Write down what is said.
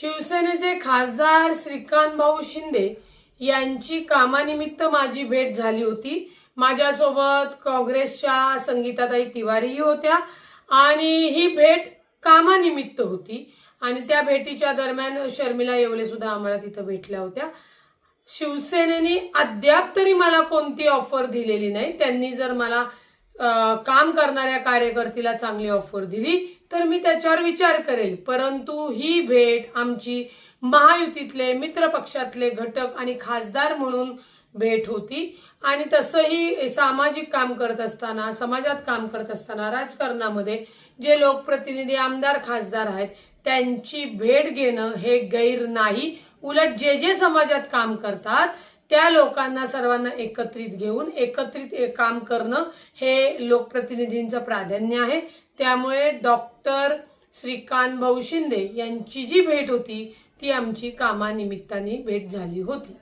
शिवसेनेचे खासदार श्रीकांत भाऊ शिंदे यांची कामानिमित्त माझी भेट झाली होती. माझ्यासोबत काँग्रेसच्या संगीताताई तिवारीही होत्या आणि ही भेट कामानिमित्त होती. आणि त्या भेटीच्या दरम्यान शर्मिला येवले सुद्धा आम्हाला तिथं भेटल्या होत्या. शिवसेनेने अद्याप तरी मला कोणती ऑफर दिलेली नाही. त्यांनी जर मला काम करणाऱ्या कार्यकर्तीला चांगली ऑफर दिली तर मी त्याच्यावर विचार करेल. परंतु ही भेट आमची महायुतीतले मित्र पक्षातले घटक आणि खासदार म्हणून भेट होती. आणि तसंही सामाजिक काम करत असताना समाजात काम करत असताना राजकारणामध्ये जे लोकप्रतिनिधी आमदार खासदार आहेत त्यांची भेट घेणं हे गैर नाही. उलट जे जे समाजात काम करतात त्या लोकांना सर्वांना एकत्रित घेऊन एकत्रित काम करणं हे लोकप्रतिनिधींचं प्राधान्य आहे. त्यामुळे डॉक्टर श्रीकांत भाऊ शिंदे यांची जी भेट होती ती आमची कामानिमित्ताने भेट झाली होती.